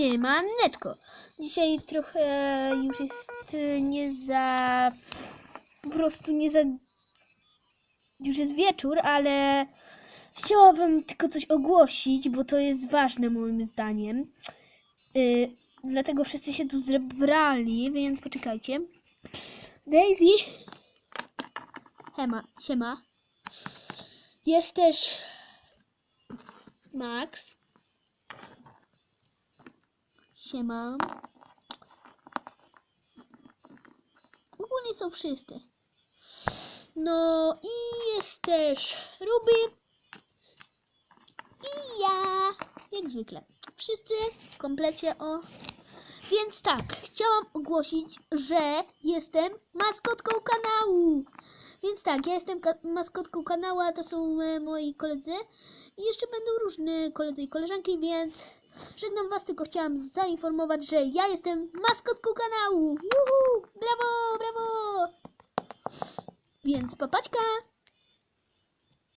Siemaneczko. Dzisiaj trochę już jest y, nie za... Po prostu nie za... Już jest wieczór, ale chciałabym tylko coś ogłosić, bo to jest ważne moim zdaniem. Y, dlatego wszyscy się tu zebrali, więc poczekajcie. Daisy. Hema, siema. Jest też Max. Siema. Ogólnie są wszyscy. No i jest też Ruby. I ja. Jak zwykle. Wszyscy w komplecie o. Więc tak, chciałam ogłosić, że jestem maskotką kanału. Więc tak, ja jestem ka- maskotką kanału, a to są e, moi koledzy. I jeszcze będą różne koledzy i koleżanki, więc żegnam Was, tylko chciałam zainformować, że ja jestem maskotką kanału. Juhu! Brawo, brawo! Więc papaczka!